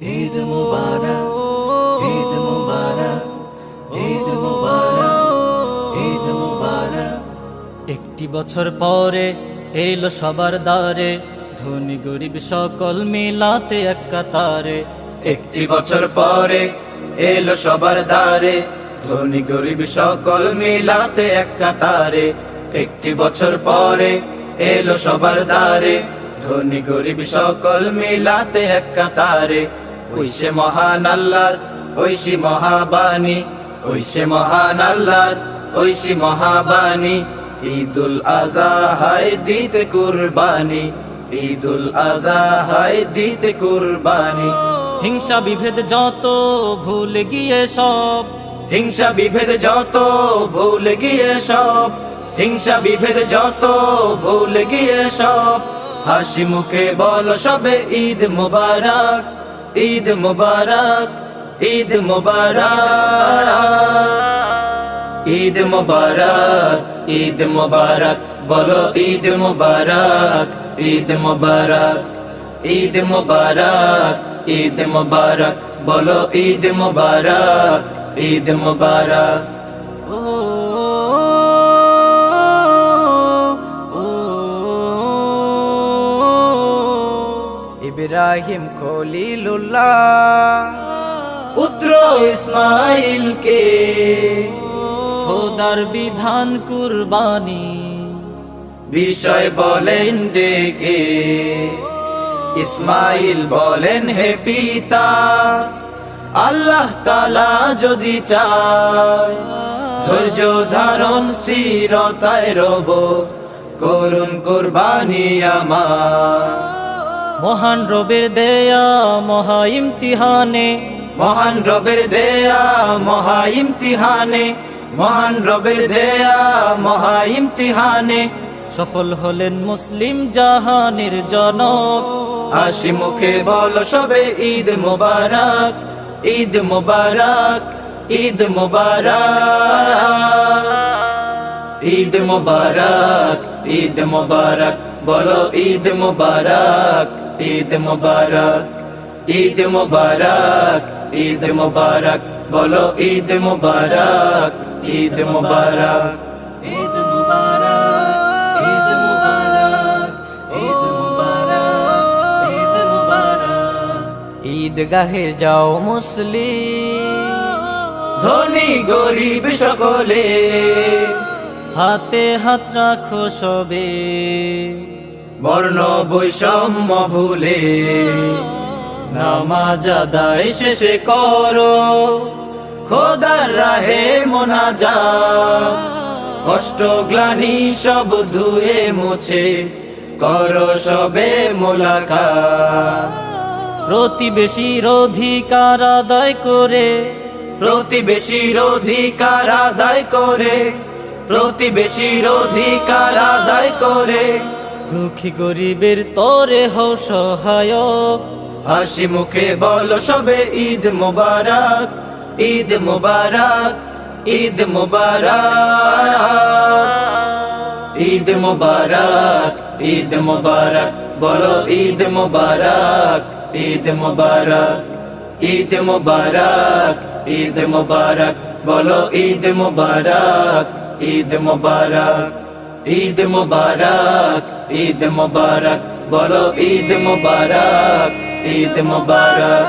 ঈদ মুবারক ঈদ মুবারক ঈদ মুবারক ঈদ মুবারক। একটি বছর পরে এলো সবার দ্বারে, ধনী গরিব সকল মিলাতে এক কাতারে। একটি বছর পরে এলো সবার দ্বারে, ধনী গরিব সকল মিলাতে এক কাতারে। একটি বছর পরে এলো সবার দ্বারে, ধনী গরিব সকল মিলাতে এক কাতারে। ওইসে মহান আল্লাহর ঐশী মহাবাণী, ওইসে মহান আল্লাহর ঐশী মহাবাণী। ঈদুল আজহায় দিতে কুরবানি, ঈদুল আজহায় দিতে কুরবানি। হিংসা বিভেদ যত ভুলে গিয়ে সব, হিংসা বিভেদ যত ভুলে গিয়ে সব, হিংসা বিভেদ যত ভুলে গিয়ে সব। হাসি মুখে বল সবে ঈদ মুবারক ঈদ মুবারক ঈদ মুবারক ঈদ মুবারক ঈদ মুবারক, বলো ঈদ মুবারক ঈদ মুবারক ঈদ মুবারক ঈদ মুবারক, বলো ঈদ মুবারক ঈদ মুবারক। ইব্রাহিম খলিলুল্লাহ। পুত্র ইসমাইলকে খোদার বিধান কুরবানি। বিষয় বলেন ডেকে। ইসমাইল বলেন, হে পিতা, আল্লাহ তালা যদি চায়, ধৈর্য ধারণ স্থিরতায় রব করুন কোরবানি আমার। মহান রবের দেয়া মহা ইমতিহানে। মহান রবের দেয়া মহা ইমতিহানে। মহান রবের দেয়া মহা ইমতিহানে। সফল হলেন মুসলিম জাহানের জনক। হাসি মুখে বল সবে ঈদ মুবারক ঈদ মুবারক ঈদ মুবারক। ঈদ মুবারক ঈদ মুবারক বলো ঈদ মুবারক। ঈদ মুবারক ঈদ মুবারক ঈদ মুবারক বলো ঈদ মুবারক ঈদ মুবারক। ঈদ মুবারক ঈদ মুবারক ঈদ মুবারক ঈদ মুবারক। ঈদগাহে যাও মুসলিম ধনী গরিব সকলে। হাতে হাত রাখো সবে। বর্ণ বৈষম্য ভুলে নামাজ আদায় শেষে করো। খোদার রাহে মোনাজা কষ্ট গ্লানি সব ধুয়ে মুছে করো সবে মোলাকা প্রতিবেশীর অধিকার আদায় করে? প্রতিবেশীর অধিকার আদায় করে? প্রতিবেশীর অধিকার আদায় করে? দুঃখী গরিবের তরে হও সহায়ক। হাসি মুখে বলো সবে ঈদ মুবারক ঈদ মুবারক ঈদ মুবারক। ঈদ মুবারক ঈদ মুবারক, বলো ঈদ মুবারক ঈদ মুবারক ঈদ মুবারক ঈদ মুবারক, বলো ঈদ মুবারক ঈদ মুবারক। ঈদ মুবারক ঈদ মুবারক, বলো ঈদ মুবারক ঈদ মুবারক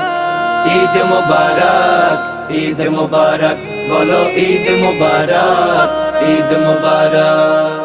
ঈদ মুবারক ঈদ মুবারক, বলো ঈদ মুবারক ঈদ মুবারক।